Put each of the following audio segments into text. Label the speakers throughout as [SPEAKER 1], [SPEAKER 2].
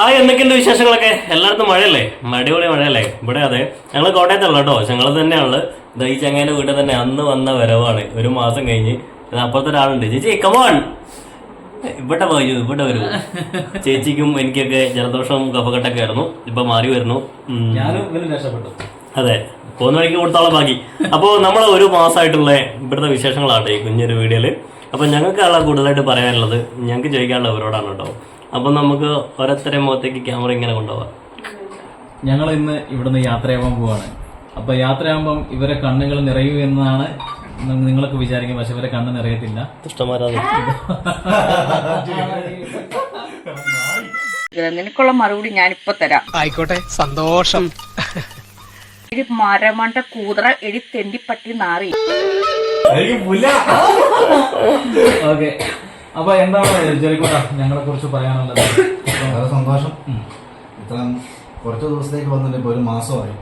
[SPEAKER 1] ആ എന്തൊക്കെയുണ്ട് വിശേഷങ്ങളൊക്കെ? എല്ലായിടത്തും മഴയല്ലേ? അടിപൊളി മഴയല്ലേ? ഇവിടെ അതെ. ഞങ്ങൾ കോട്ടയത്തുള്ള കേട്ടോ. ഞങ്ങൾ തന്നെയാണ് ദൈ ഈ ചങ്ങേന്റെ വീട്ടിൽ തന്നെ അന്ന് വന്ന വരവാണ്. ഒരു മാസം കഴിഞ്ഞ്. അപ്പുറത്തെ ഒരാളുണ്ട്. ചേച്ചി കമോൺ ഇവിടെ പോയി ഇവിടെ വരൂ. ചേച്ചിക്കും എനിക്കൊക്കെ ജലദോഷവും കഫക്കെട്ടൊക്കെ ആയിരുന്നു. ഇപ്പൊ മാറി വരുന്നു. അതെ. പോകുന്ന വഴിക്ക് കൊടുത്തോളം ബാക്കി. അപ്പോൾ നമ്മൾ ഒരു മാസമായിട്ടുള്ള ഇവിടുത്തെ വിശേഷങ്ങളാണ് ഈ കുഞ്ഞൊരു വീഡിയോയിൽ അപ്പോൾ ഞങ്ങൾക്കാണ് കൂടുതലായിട്ട് പറയാനുള്ളത്. ഞങ്ങൾക്ക് ചോദിക്കാനുള്ള അവരോടാണ് കേട്ടോ. അപ്പോൾ നമുക്ക് ഓരോരുത്തരെ മുഖത്തേക്ക് ക്യാമറ ഇങ്ങനെ കൊണ്ടുപോകാം
[SPEAKER 2] ഞങ്ങൾ ഇന്ന് ഇവിടുന്ന് യാത്രയാവാൻ പോവാണ്. അപ്പൊ യാത്രയാകുമ്പം ഇവരെ കണ്ണുകൾ നിറയൂ എന്നാണ് നിങ്ങളൊക്കെ വിചാരിക്കും പക്ഷെ ഇവരെ കണ്ണ് നിറയത്തില്ല.
[SPEAKER 3] നിനക്കുള്ള മറുപടി ഞാനിപ്പോ തരാം.
[SPEAKER 4] ആയിക്കോട്ടെ സന്തോഷം.
[SPEAKER 3] എടി മരമണ്ട കൂതറ എടി തെണ്ടിപ്പട്ടി നാറി.
[SPEAKER 2] ഓക്കെ. അപ്പൊ എന്താണ് ജെറിക്കോട്ട ഞങ്ങളെ കുറിച്ച് പറയാനുള്ളത്?
[SPEAKER 5] വളരെ സന്തോഷം. ഇത്രയും കുറച്ച് ദിവസത്തേക്ക് വന്നിട്ട് ഇപ്പൊ ഒരു മാസമായി.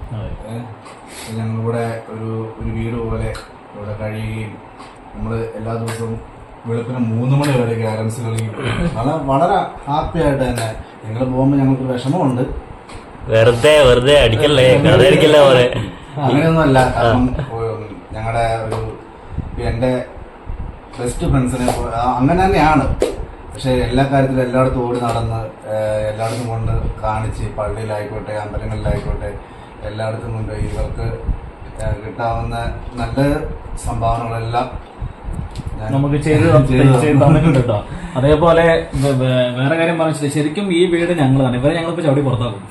[SPEAKER 5] ഞങ്ങളിവിടെ ഒരു ഒരു വീട് പോലെ ഇവിടെ കഴിയുകയും നമ്മൾ എല്ലാ ദിവസവും വെളുപ്പിന് മൂന്ന് മണി വരെ ക്യാരംസ് കളിക്കും വളരെ വളരെ ഹാപ്പി ആയിട്ട് തന്നെ ഞങ്ങൾ പോകുമ്പോൾ ഞങ്ങൾക്ക് വിഷമമുണ്ട്.
[SPEAKER 1] വെറുതെ വെറുതെ അടിക്കല്ലേ? അങ്ങനെയൊന്നും അല്ല
[SPEAKER 5] അങ്ങനെയൊന്നുമല്ല. കാരണം ഞങ്ങളുടെ ഒരു എന്റെ ബെസ്റ്റ് ഫ്രണ്ട്സിനെ അങ്ങനെ തന്നെയാണ്. പക്ഷെ എല്ലാ കാര്യത്തിലും എല്ലായിടത്തും ഓടി നടന്ന് എല്ലായിടത്തും കൊണ്ട് കാണിച്ച് പള്ളിയിലായിക്കോട്ടെ അമ്പലങ്ങളിലായിക്കോട്ടെ എല്ലായിടത്തും കൊണ്ട് ഇവർക്ക് കിട്ടാവുന്ന നല്ല സംഭാവനകളെല്ലാം
[SPEAKER 2] നമുക്ക് ചെയ്ത് തന്നിട്ടുണ്ട് കേട്ടോ. അതേപോലെ വേറെ കാര്യം പറഞ്ഞു ശരിക്കും ഈ വീട് ഞങ്ങൾ തന്നെ ഇവരെ ഞങ്ങളിപ്പോ ചവിടി പുറത്താക്കും.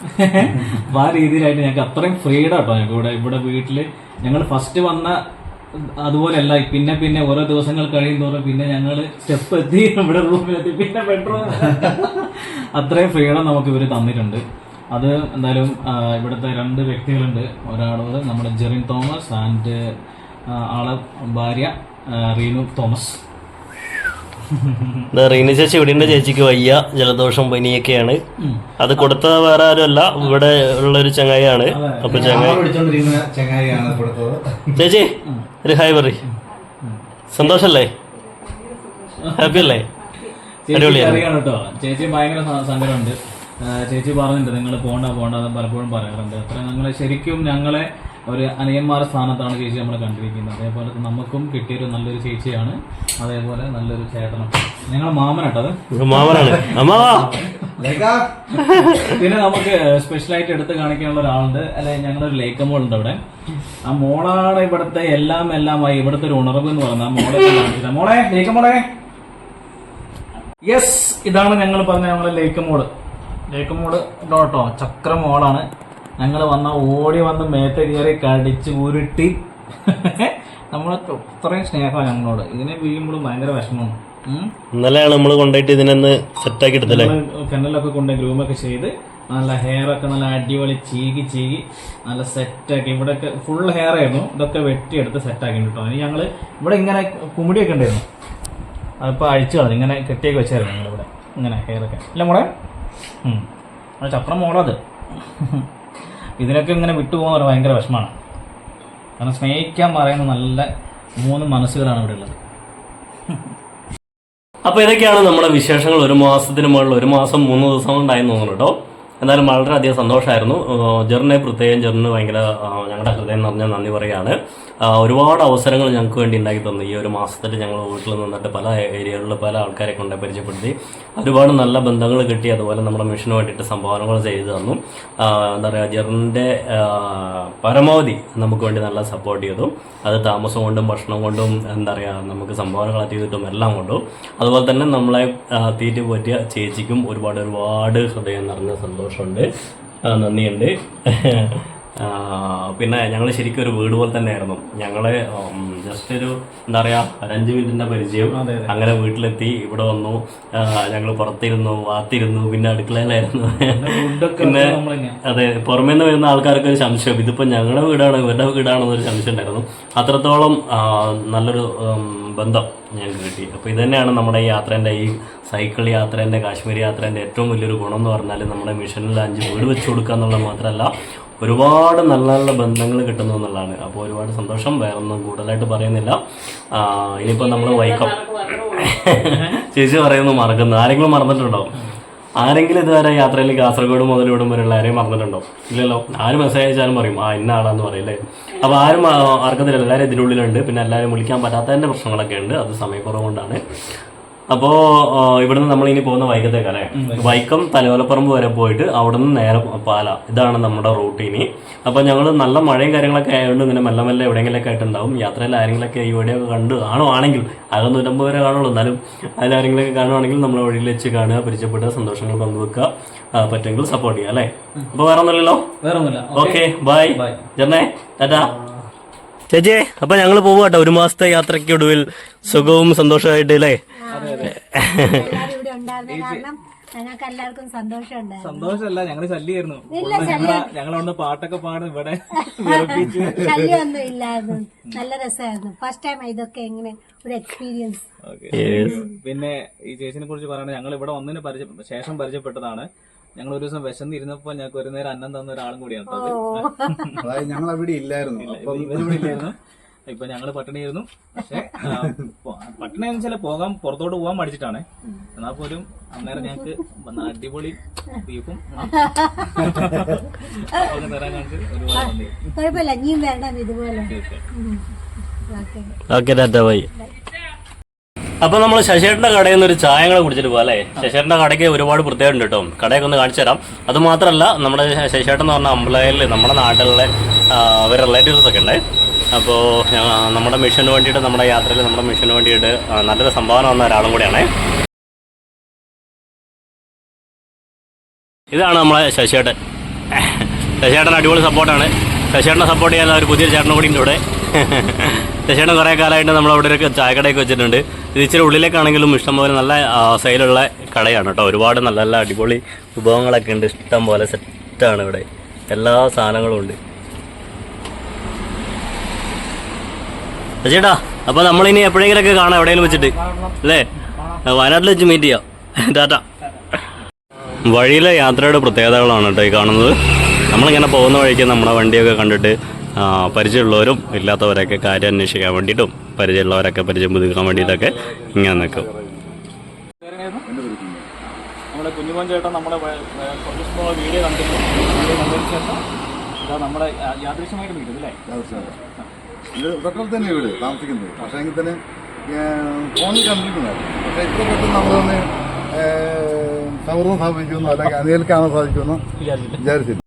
[SPEAKER 2] അപ്പൊ ആ രീതിയിലായിട്ട് ഞങ്ങൾക്ക് അത്രയും ഫ്രീഡം കേട്ടോ ഞങ്ങൾക്ക് ഇവിടെ ഇവിടെ വീട്ടിൽ. ഞങ്ങൾ ഫസ്റ്റ് വന്ന അതുപോലെയല്ല പിന്നെ പിന്നെ ഓരോ ദിവസങ്ങൾ കഴിയുന്തോറും പിന്നെ ഞങ്ങൾ സ്റ്റെപ്പ് എത്തി ഇവിടെ റൂമിലെത്തി പിന്നെ ബെഡ്റൂം അത്രയും ഫ്രീഡം നമുക്ക് ഇവർ തന്നിട്ടുണ്ട്. അത് എന്തായാലും ഇവിടുത്തെ രണ്ട് വ്യക്തികളുണ്ട്. ഒരാളോട് നമ്മുടെ ജെറിൻ തോമസ് ആൻഡ് ആളെ ഭാര്യ റീനു തോമസ്.
[SPEAKER 1] റീനു ചേച്ചി ഇവിടെയുണ്ട് ചേച്ചിക്ക് വയ്യ ജലദോഷം പനിയൊക്കെയാണ്. അത് കൊടുത്ത വേറെ ആരുമല്ല ഇവിടെ ഉള്ള ഒരു ചങ്ങായിയാണ്. അപ്പൊ ചങ്ങായി ചേച്ചി ഒരു ഹായ് പറ സന്തോഷല്ലേ? ഹാപ്പി അല്ലേ
[SPEAKER 2] ചേച്ചി
[SPEAKER 1] അടിപൊളിയാണ്.
[SPEAKER 2] അറിയാണ് കേട്ടോ. ചേച്ചി ഭയങ്കര സങ്കടമുണ്ട്. ചേച്ചി പറഞ്ഞിട്ടുണ്ട് നിങ്ങൾ പോണ്ട പോണ്ട പലപ്പോഴും പറയാറുണ്ട്. അത്ര ഞങ്ങളെ ശരിക്കും ഞങ്ങളെ ഒരു അനിയന്മാരുടെ സ്ഥാനത്താണ് ചേച്ചി നമ്മൾ കണ്ടിരിക്കുന്നത്. അതേപോലെ നമുക്കും കിട്ടിയൊരു നല്ലൊരു ചേച്ചിയാണ്. അതേപോലെ നല്ലൊരു ചേട്ടനും. ഞങ്ങൾ മാമനട്ടത്
[SPEAKER 1] മാമനാണ്
[SPEAKER 2] പിന്നെ നമുക്ക് സ്പെഷ്യലായിട്ട് എടുത്ത് കാണിക്കാനുള്ള ഒരാളുണ്ട്. അല്ലെ ഞങ്ങളൊരു ലേക്ക് മോൾ ഉണ്ട് അവിടെ. ആ മോളാണ് ഇവിടുത്തെ എല്ലാം എല്ലാമായി. ഇവിടുത്തെ ഒരു ഉണർവ് എന്ന് പറയുന്നത് ആ മോളെ. മോളെ ലേക്ക് മോളെ യെസ് ഇതാണ് ഞങ്ങൾ പറഞ്ഞ ഞങ്ങളെ ലേക്ക് മോൾ ലേക്ക് മോൾ കേട്ടോ ചക്ര മോളാണ് ഞങ്ങൾ വന്ന ഓടി വന്ന് മേത്തെ കയറി കടിച്ച് ഉരുട്ടി. നമ്മളെ അത്രയും സ്നേഹമാണ് ഞങ്ങളോട്. ഇതിനെ വീഴുമ്പോൾ ഭയങ്കര വിഷമമാണ്.
[SPEAKER 1] ഇന്നലെയാണ് നമ്മൾ കൊണ്ടുപോയിട്ട് ഇതിനൊന്ന് സെറ്റാക്കി എടുത്തല്ലേ
[SPEAKER 2] നമ്മൾ കെന്നലൊക്കെ കൊണ്ട് ഗ്രൂമൊക്കെ ചെയ്ത് നല്ല ഹെയർ ഒക്കെ നല്ല അടിപൊളി ചീകി ചീകി നല്ല സെറ്റാക്കി. ഇവിടെയൊക്കെ ഫുൾ ഹെയർ ആയിരുന്നു. ഇതൊക്കെ വെട്ടിയെടുത്ത് സെറ്റാക്കി കേട്ടോ. ഇനി ഞങ്ങൾ ഇവിടെ ഇങ്ങനെ കുമുടിയൊക്കെ ഉണ്ടായിരുന്നു. അതിപ്പോൾ അഴിച്ചു കളഞ്ഞു. ഇങ്ങനെ കെട്ടിയൊക്കെ വെച്ചായിരുന്നു ഞങ്ങളിവിടെ. ഇങ്ങനെ ഹെയർ ഒക്കെ. അല്ല മോളെ. അത് ചക്രം മോളത്. ഇതിനൊക്കെ ഇങ്ങനെ വിട്ടുപോകുന്ന ഭയങ്കര വിഷമാണ് കാരണം സ്നേഹിക്കാൻ പറയുന്ന നല്ല മൂന്ന് മനസ്സുകളാണ് ഇവിടെ ഉള്ളത്.
[SPEAKER 1] അപ്പൊ ഇതൊക്കെയാണ് നമ്മുടെ വിശേഷങ്ങൾ. ഒരു മാസത്തിന് മുകളിൽ ഒരു മാസം മൂന്ന് ദിവസം കൊണ്ടായി തോന്നുന്നു കേട്ടോ. എന്തായാലും വളരെയധികം സന്തോഷമായിരുന്നു. ജെറിനെ പ്രത്യേകം ജെറിന് ഭയങ്കര ഞങ്ങളുടെ ഹൃദയം നിറഞ്ഞ നന്ദി പറയുകയാണ്. ഒരുപാട് അവസരങ്ങൾ ഞങ്ങൾക്ക് വേണ്ടി ഉണ്ടാക്കി തന്നു. ഈ ഒരു മാസത്തിൽ ഞങ്ങൾ വീട്ടിൽ നിന്നിട്ട് പല ഏരിയകളിൽ പല ആൾക്കാരെ കൊണ്ട് പരിചയപ്പെടുത്തി. ഒരുപാട് നല്ല ബന്ധങ്ങൾ കിട്ടി. അതുപോലെ നമ്മുടെ മിഷന് വേണ്ടിയിട്ട് സംഭാവനകൾ ചെയ്തു തന്നു. എന്താ പറയുക ജെറിന്റെ പരമാവധി നമുക്ക് വേണ്ടി നല്ല സപ്പോർട്ട് ചെയ്തു. അത് താമസം കൊണ്ടും ഭക്ഷണം കൊണ്ടും എന്താ പറയുക നമുക്ക് സംഭാവനകൾ ചെയ്തിട്ടും എല്ലാം കൊണ്ടും. അതുപോലെ തന്നെ നമ്മളെ തീറ്റി പറ്റിയ ചേച്ചിക്കും ഒരുപാട് ഒരുപാട് ഹൃദയം നിറഞ്ഞ സന്തോഷമുണ്ട്. നന്ദിയുണ്ട്. പിന്നെ ഞങ്ങൾ ശരിക്കും ഒരു വീട് പോലെ തന്നെയായിരുന്നു. ഞങ്ങൾ ജസ്റ്റ് ഒരു എന്താ പറയാ ഒരു അഞ്ച് മിനിറ്റിന്റെ പരിചയം. അങ്ങനെ വീട്ടിലെത്തി ഇവിടെ വന്നു. ഞങ്ങൾ പുറത്തിരുന്നു വാത്തിരുന്നു പിന്നെ അടുക്കളയിലായിരുന്നു. പിന്നെ അതെ പുറമേ നിന്ന് വരുന്ന ആൾക്കാർക്ക് ഒരു സംശയം. ഇതിപ്പോ ഞങ്ങളുടെ വീടാണ് ഇവരുടെ വീടാണെന്നൊരു സംശയം ഉണ്ടായിരുന്നു. അത്രത്തോളം നല്ലൊരു ബന്ധം ഞങ്ങൾക്ക് കിട്ടി. അപ്പോൾ ഇതന്നെയാണ് തന്നെയാണ് നമ്മുടെ ഈ യാത്രേന്റെ ഈ സൈക്കിൾ യാത്രേന്റെ കാശ്മീർ യാത്രേന്റെ ഏറ്റവും വലിയൊരു ഗുണം എന്ന് പറഞ്ഞാൽ നമ്മുടെ മിഷനിൽ അഞ്ച് വീട് വെച്ച് കൊടുക്കുക എന്നുള്ളത് മാത്രമല്ല ഒരുപാട് നല്ല നല്ല ബന്ധങ്ങൾ കിട്ടുന്നു എന്നുള്ളതാണ്. അപ്പോൾ ഒരുപാട് സന്തോഷം. വേറൊന്നും കൂടുതലായിട്ട് പറയുന്നില്ല. ഇനിയിപ്പോൾ നമ്മൾ വൈക്കം ചേച്ചി പറയുന്നു മറക്കുന്നു. ആരെങ്കിലും മറന്നിട്ടുണ്ടോ? ആരെങ്കിലും ഇതുവരെ യാത്രയിൽ കാസർഗോഡ് മുതൽ ഇവിടം വരെയുള്ള ആരെയും മറന്നിട്ടുണ്ടോ? ഇല്ലല്ലോ. ആര് മെസ്സേജ് അയച്ചാലും പറയും ആ ഇന്ന ആളാന്ന് പറയില്ലേ അപ്പോൾ ആരും ആ, അർക്കത്തില്ല എല്ലാവരും ഇതിനുള്ളിലുണ്ട്. പിന്നെ എല്ലാവരും വിളിക്കാൻ പറ്റാത്തതിന്റെ പ്രശ്നങ്ങളൊക്കെ ഉണ്ട് അത് സമയക്കുറവ് കൊണ്ടാണ്. അപ്പോൾ ഇവിടുന്ന് നമ്മൾ ഇനി പോകുന്ന വൈക്കത്തേക്കല്ലേ വൈക്കം തലയോലപ്പറമ്പ് വരെ പോയിട്ട് അവിടുന്ന് നേരെ പാല. ഇതാണ് നമ്മുടെ റൂട്ട് ഇനി. അപ്പോൾ ഞങ്ങൾ നല്ല മഴയും കാര്യങ്ങളൊക്കെ ആയതുകൊണ്ട് ഇങ്ങനെ മെല്ലെ മെല്ലെ എവിടെയെങ്കിലൊക്കെ ആയിട്ടുണ്ടാവും. യാത്രയിൽ ആരെങ്കിലൊക്കെ ഒക്കെ കണ്ട് ആണോ ആണെങ്കിൽ ആകെ നൂറ്റമ്പത് വരെ കാണുള്ളൂ. എന്നാലും അതിലാരെങ്കിലൊക്കെ കാണുവാണെങ്കിൽ നമ്മൾ വഴിയിൽ വെച്ച് കാണുക പരിചയപ്പെടുക സന്തോഷങ്ങൾ പങ്കുവെക്കുക പറ്റുമെങ്കിൽ സപ്പോർട്ട് ചെയ്യുക അല്ലേ? അപ്പോൾ വേറെ ഒന്നുമില്ലല്ലോ
[SPEAKER 2] വേറെ ഒന്നുമില്ല
[SPEAKER 1] ഓക്കെ ബൈ. ജർണേ ടാറ്റാ. ചേച്ചിയെ അപ്പൊ ഞങ്ങൾ പോവുക കേട്ടോ. ഒരു മാസത്തെ യാത്രയ്ക്ക് ഒടുവിൽ സുഖവും സന്തോഷമായിട്ട് അല്ലേ?
[SPEAKER 4] ഞങ്ങൾക്ക് എല്ലാവർക്കും
[SPEAKER 2] സന്തോഷമല്ല ഞങ്ങൾ ശല്യായിരുന്നു. പാട്ടൊക്കെ പാടും ഇവിടെ വിറപ്പിച്ച്.
[SPEAKER 4] ശല്യമൊന്നും ഇല്ലായിരുന്നു. നല്ല രസമായിരുന്നു. ഫസ്റ്റ് ടൈം ഇതൊക്കെ എങ്ങനെ ഒരു എക്സ്പീരിയൻസ്.
[SPEAKER 2] പിന്നെ ഈ ചേച്ചിനെ കുറിച്ച് പറയണ ഞങ്ങൾ ഇവിടെ ഒന്നിന് പരിചയ ശേഷം പരിചയപ്പെട്ടതാണ്. ഞങ്ങൾ ഒരു ദിവസം വിശന്നിരുന്നപ്പോൾ ഞങ്ങൾക്ക് ഒരു നേരം അന്നം തന്ന ഒരാളും കൂടിയാണ്.
[SPEAKER 5] അതായത് ഞങ്ങൾ അവിടെ ഇല്ലായിരുന്നു
[SPEAKER 2] ഇല്ലായിരുന്നു. ഇപ്പൊ ഞങ്ങൾ പട്ടിണിയായിരുന്നു. പക്ഷെ പട്ടിണി എന്ന് വെച്ചാൽ പോകാൻ പുറത്തോട്ട് പോകാൻ മടിച്ചിട്ടാണ്. എന്നാൽ പോലും അന്നേരം ഞങ്ങൾക്ക് വന്ന അടിപൊളി ബീഫും തരാൻ ഒരുപാട്
[SPEAKER 4] ഓക്കെ
[SPEAKER 1] ടാറ്റ ബൈ. അപ്പൊ നമ്മൾ ശശേട്ടന്റെ കടയിൽ നിന്ന് ഒരു ചായങ്ങളെ കുടിച്ചിട്ട് പോകാം ശശേട്ടന്റെ കടയ്ക്ക് ഒരുപാട് പ്രത്യേകത ഉണ്ട് കേട്ടോ. കടയൊക്കെ ഒന്ന് കാണിച്ചു തരാം. അത് മാത്രമല്ല നമ്മുടെ ശശേട്ടൻ എന്ന് പറഞ്ഞ അമ്പലയിൽ നമ്മുടെ നാട്ടിലെ അവർ റിലേറ്റീവ്സ് ഒക്കെ ഉണ്ട്. അപ്പോൾ നമ്മുടെ മിഷന് വേണ്ടിയിട്ട് നമ്മുടെ യാത്രയിൽ നമ്മുടെ മിഷന് വേണ്ടിയിട്ട് നല്ലൊരു സംഭാവന വന്ന ഒരാളും കൂടിയാണേ. ഇതാണ് നമ്മളെ ശശിയേട്ടൻ. ശശിയേട്ടൻ അടിപൊളി സപ്പോർട്ടാണ് ശശിയേട്ടനെ സപ്പോർട്ട് ചെയ്യാൻ ഒരു പുതിയ ചേട്ടനും കൂടി ഉണ്ട് ഇവിടെ. ശശിയേട്ടൻ കുറേ കാലമായിട്ട് നമ്മൾ അവിടെ ഒരു ചായക്കടയൊക്കെ വെച്ചിട്ടുണ്ട്. ഇത് ഇച്ചിരി ഉള്ളിലേക്കാണെങ്കിലും ഇഷ്ടംപോലെ നല്ല സൈലുള്ള കടയാണ് കേട്ടോ. ഒരുപാട് നല്ല നല്ല അടിപൊളി വിഭവങ്ങളൊക്കെ ഉണ്ട്. ഇഷ്ടം പോലെ സെറ്റാണ് ഇവിടെ. എല്ലാ സാധനങ്ങളും ഉണ്ട്. ചേട്ടാ അപ്പോൾ നമ്മളിനി എപ്പോഴെങ്കിലൊക്കെ കാണാം. എവിടെയെങ്കിലും വെച്ചിട്ട്. അല്ലേ? വയനാട്ടിൽ വെച്ച് മീറ്റ് ചെയ്യാം. ടാറ്റ. വഴിയിലെ യാത്രയുടെ പ്രത്യേകതകളാണ് കേട്ടോ ഈ കാണുന്നത്. നമ്മളിങ്ങനെ പോകുന്ന വഴിക്ക് നമ്മുടെ വണ്ടിയൊക്കെ കണ്ടിട്ട് പരിചയമുള്ളവരും ഇല്ലാത്തവരൊക്കെ കാര്യം അന്വേഷിക്കാൻ വേണ്ടിയിട്ടും പരിചയമുള്ളവരൊക്കെ പരിചയം പുതുക്കാൻ വേണ്ടിയിട്ടൊക്കെ ഇങ്ങനെ നിൽക്കും.
[SPEAKER 2] നമ്മുടെ കുഞ്ഞുമോൻ ചേട്ടൻ നമ്മുടെ കുറച്ച് വീഡിയോ കണ്ടിരുന്നു വീഡിയോ കണ്ടതിന് ശേഷം ഇതാ നമ്മുടെ യാദൃശ്യമായിട്ട് വിളിക്കും അല്ലേ?
[SPEAKER 5] ഇത് തൊട്ടടുത്ത് തന്നെ വീട് താമസിക്കുന്നത്. പക്ഷേ എങ്കിൽ തന്നെ ഫോണിൽ കണ്ടിട്ടുണ്ടായിരുന്നു പക്ഷേ ഇത്ര പെട്ടെന്ന് നമ്മളൊന്ന് സൗഹൃദം സ്ഥാപിക്കുമെന്നോ അല്ലെങ്കിൽ അതിൽ കാണാൻ സാധിക്കുമെന്നോ വിചാരിച്ചില്ല.